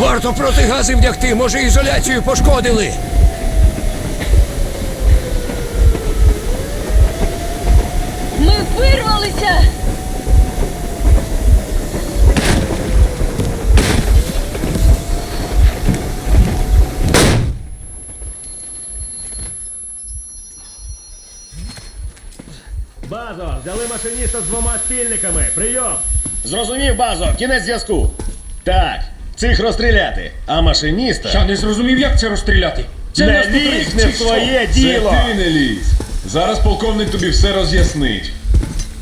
Варто протигази вдягти, може ізоляцію пошкодили. Ми вирвалися! Базо, взяли машиніста з двома спільниками. Прийом! Зрозумів, базо, кінець зв'язку. Так, цих розстріляти, а машиніста. Я не зрозумів, як це розстріляти. Це Не лізь не в що? своє Це діло. ти не лізь. Зараз полковник тобі все роз'яснить.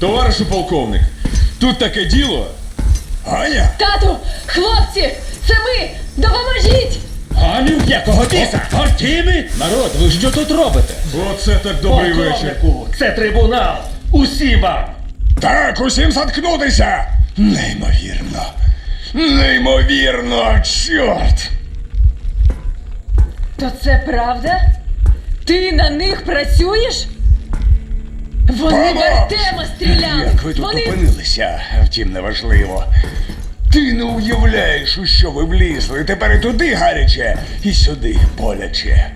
Товаришу полковник, тут таке діло. Аня! Тату! Хлопці! Це ми! Допоможіть! Ганю, Якого біса? Артеми? Народ, ви що тут робите? Оце так добрий вечір. Це трибунал. Усі вам. Так, усім заткнутися! Неймовірно. Неймовірно, чорт! То це правда? Ти на них працюєш? Вони в Артема стріляли! Як ви тут Вони опинилися? Втім, неважливо. Ти не уявляєш, у що ви влізли. Тепер і туди гаряче, і сюди боляче.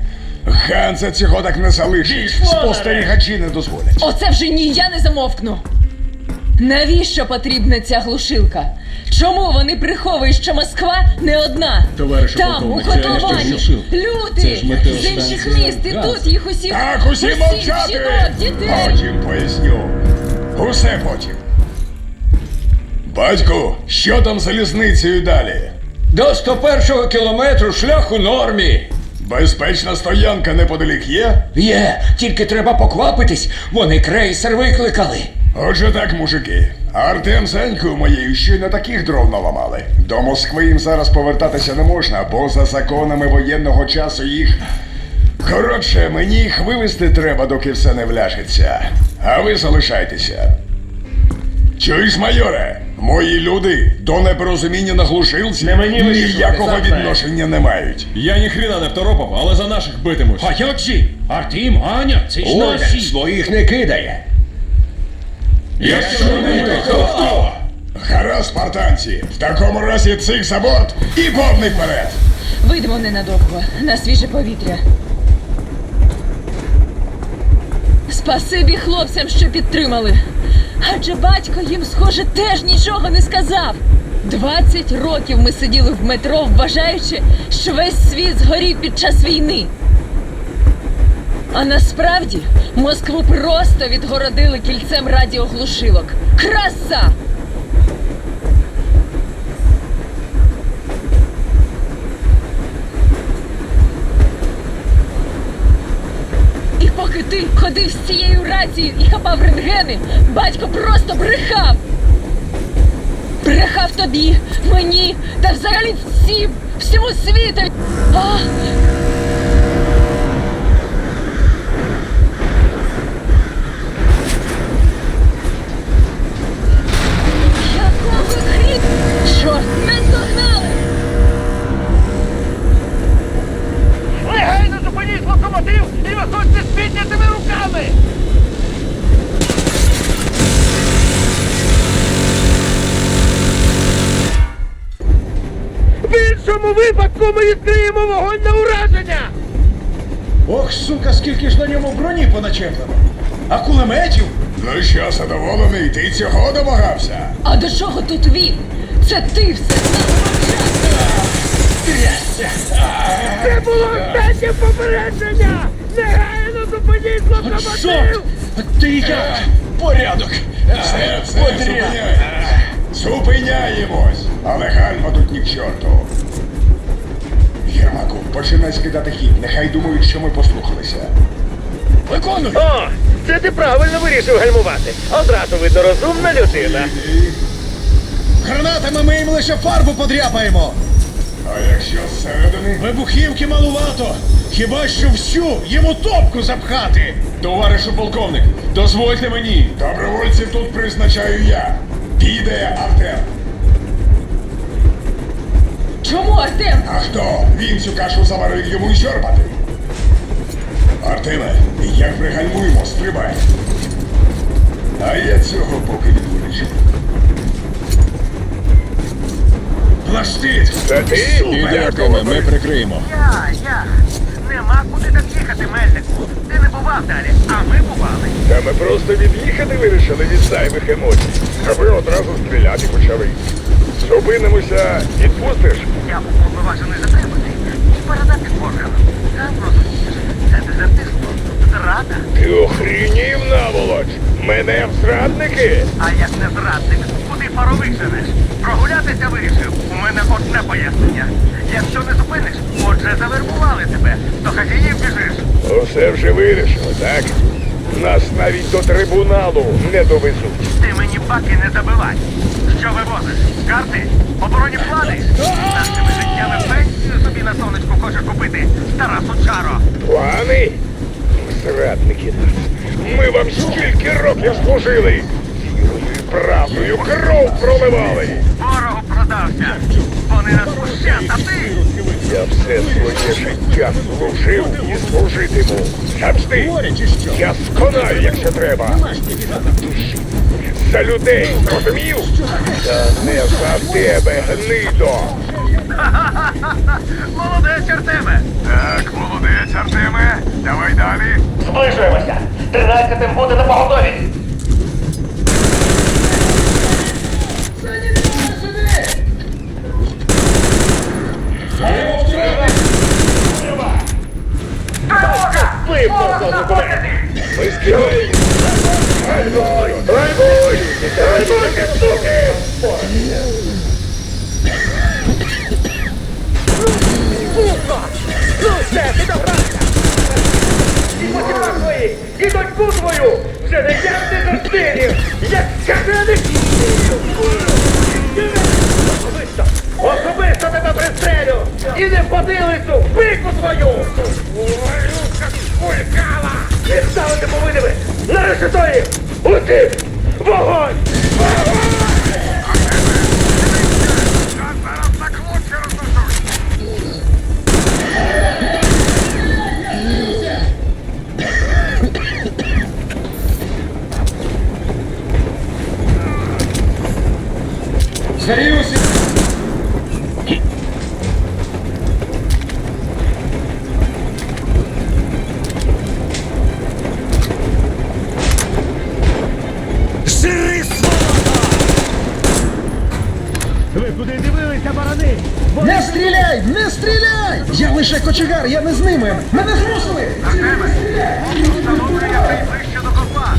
Ганса цього так не залишить. Спостерігачі не дозволять. Оце вже ні, я не замовкну. Навіщо потрібна ця глушилка? Чому вони приховують, що Москва не одна? Товаришу Там, у полковник, це не котовані, глушилка. Це люди ж метеостанція з інших міст, і «Газ». тут їх усіх, Так, усі мовчати! жінок, дітей. Потім поясню. Усе потім. Батьку, що там залізницею далі? До 101-го кілометру шлях у нормі. Безпечна стоянка неподалік є? Є, тільки треба поквапитись, вони крейсер викликали. Отже так, мужики. Артем з Анькою моєю щойно таких дров наламали. До Москви їм зараз повертатися не можна, бо за законами воєнного часу їх. Коротше, мені їх вивезти треба, доки все не вляжеться. А ви залишайтеся. Чуєш, майоре? Мої люди до непорозуміння на глушилці Не мені вирішувати, ніякого сам знаєш. відношення не мають. Я ніхрена не второпав, але за наших битимусь. А як же? Артем, Аня, це ж наші. своїх не кидає. Якщо не то хто хто? Гаразд, спартанці, в такому разі цих за борт і повний вперед! Вийдемо ненадовго, на свіже повітря. Спасибі хлопцям, що підтримали. Адже батько їм, схоже, теж нічого не сказав. 20 років ми сиділи в метро, вважаючи, що весь світ згорів під час війни. А насправді Москву просто відгородили кільцем радіоглушилок. Краса! І поки ти ходив з цією рацією і хапав рентгени, батько просто брехав. Брехав тобі, мені та взагалі всім, всьому світу. А! Іншому випадку ми відкриємо вогонь на ураження! Ох, сука, скільки ж на ньому броні поначеплено. А кулеметів? Ну що, задоволений, ти цього домагався? А до чого тут він? Це ти все з! Це було останнє попередження! Негайно зупиніть локомотив! Ти як? Порядок. Все, все, зупиняємось. Зупиняємось. Але гальма тут ні к чорту. Єрмаку, починай скидати хід. Нехай думають, що ми послухалися. Виконуй! О, це ти правильно вирішив гальмувати. Одразу видно розумна людина. Гранатами ми їм лише фарбу подряпаємо. А якщо зсередини? Вибухівки малувато. Хіба що всю йому топку запхати. Товаришу полковник, дозвольте мені. Добровольців тут призначаю я. Піде Артем. Чому Артем? А хто? Він цю кашу заварив йому й сьорбати. Артеме, як пригальмуємо, стрибай. А я цього поки відволічу. Плаштит! Це ти? І ми прикриємо. Я, я. Нема куди так їхати, Мельнику. Ти не бував далі, а ми бували. Та ми просто від'їхати вирішили від зайвих емоцій. А ви одразу стріляти почали. Зупинимося, відпустиш? Я уповноважений затримати і передати органам. Там розумієш, це дезертирство, зрада. Ти охрінів наволоч! Мене в зрадники? А як не зрадник, куди паровик женеш? Прогулятися вирішив. У мене одне пояснення. Якщо не зупиниш, отже завербували тебе. До хазяїв біжиш. Усе вже вирішили, так? Нас навіть до трибуналу не довезуть. Ти мені баки не забивай. Що вивозиш? Карти? Оборонні плани? Нашими життями пенсію собі на сонечку хочеш купити, стара сучаро. Плани? Зрадники нас. Ми вам стільки років служили. Правдою кров проливали. Ворогу продався. Вони нас ущент, а ти? Я все своє життя служив і служитиму. Завжди. Я сконаю, якщо треба. За людей, розумів? Та не за тебе, гнидо. Молодець, Артеме! Так, молодець, Артеме. Давай далі. Зближуємося. Тринадцятим буде на поготові. Ми! Ну добрався! І потімак твої, і дочку твою! Вже не як ти застинів! Як! Особисто! Особисто тебе пристрелю! І не в потилицю! Пику твою! Скулькала! Відставити повинні! На решетої! Усім! Вогонь! Вогонь! Зараз Не стріляй! Не стріляй! Я лише кочегар, я не з ними! Мене змусили! Не ближче до копа!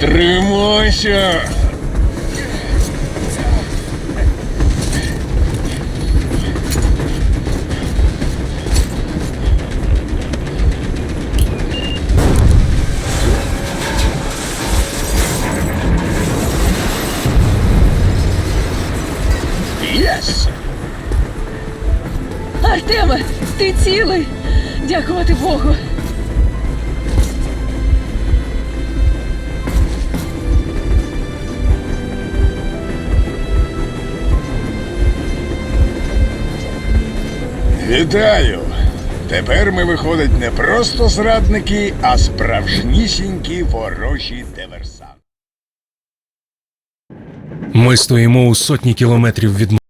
Тримайся! Єс! Артеме. Дякувати Богу. Вітаю! Тепер ми виходить не просто зрадники, а справжнісінькі ворожі диверсанти. Ми стоїмо у сотні кілометрів від